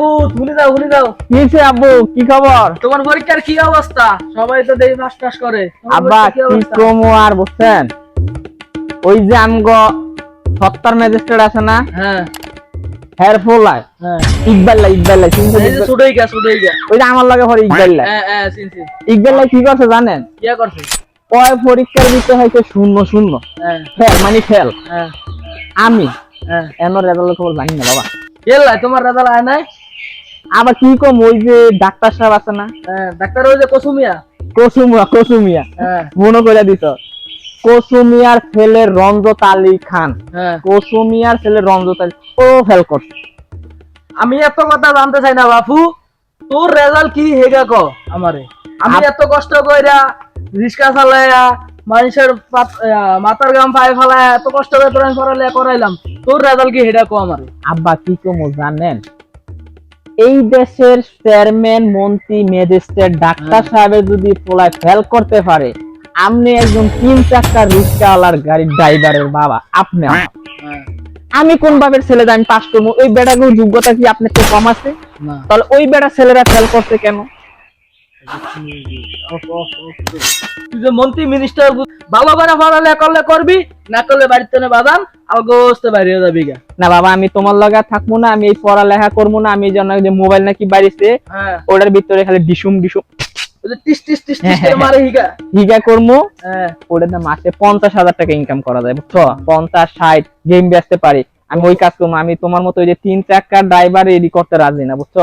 ভূত। ভুলে যাও ভুলে যাও। আব্বু কি খবর? তোমার পরীক্ষার কি অবস্থা? সবাই তো দেই টাস করে। আব্বা কি? কমো আর বুঝছেন? ওই যে আমগো সত্তর ম্যাজিস্ট্রেট আছে না? হ্যাঁ। হেয়ার হ্যাঁ। ইকবাল্লা ইকবাল্লা যে ছুটেই গা গা ওই যে আমার লাগে পরে ইকবাল্লা। হ্যাঁ হ্যাঁ চিনছি। ইকবাল্লা কি করছে জানেন? ইয়া করছে। ওই পরীক্ষার ভিতরে হয়েছে শূন্য শূন্য। হ্যাঁ। ফেল মানে ফেল। হ্যাঁ। আমি হ্যাঁ। এমন রেজাল্টের খবর জানি না বাবা। এলাই তোমার আয় নাই? আবার কি কম ওই যে ডাক্তার সাহেব আছে না? হ্যাঁ ডাক্তার ওই যে কসুমিয়া। কসুমিয়া কসুমিয়া। হ্যাঁ। মনে করে দিত কসুমিয়ার ছেলে রঞ্জত আলী খান। হ্যাঁ। কসুমিয়ার ছেলে রঞ্জত আলী ও ফেল করছে। আমি এত কথা জানতে চাই না বাপু। তোর রেজাল্ট কি হেগা ক? আমারে। আমি এত কষ্ট কইরা রিক্সা চালাইয়া মানুষের মাথার গাম পায়ে ফেলায় এত কষ্ট করে তোর আমি পড়ালে করাইলাম। তোর রেজাল্ট কি হেডা ক আমারে। আব্বা কি কমো জানেন? এই দেশের চেয়ারম্যান মন্ত্রী ম্যাজিস্ট্রেট ডাক্তার সাহেবের যদি পোলায় ফেল করতে পারে আপনি একজন তিন চাকার রিক্সাওয়ালার গাড়ির ড্রাইভারের বাবা আপনি হ্যাঁ, আমি কোন বাবের ছেলে আমি পাস করব? ওই বেটাগুলোর যোগ্যতা কি আপনার কম আছে? তাহলে ওই বেটা ছেলেরা ফেল করছে কেন? তুই যে মন্ত্রী মিনিস্টার ভালো করে পড়ালে করলে করবি? না করলে বাড়িতে না বাইরে যাবি গা। না বাবা আমি তোমার লগে থাকব না আমি এই পড়ালেখা করব না আমি জন্য যে মোবাইল নাকি হ্যাঁ। ওটার ভিতরে খালি ডিসুম ডিসুম। ওই যে টিস টিস টিস টিস করে মারে হিগা। হ্যাঁ। ওটাতে মাসে পঞ্চাশ হাজার টাকা ইনকাম করা যায় বুঝছ? পঞ্চাশ ষাট গেম বেচতে পারি। আমি ওই কাজ করব আমি তোমার মতো ওই যে তিন চাকার ড্রাইভার এডি করতে রাজি না বুঝছ?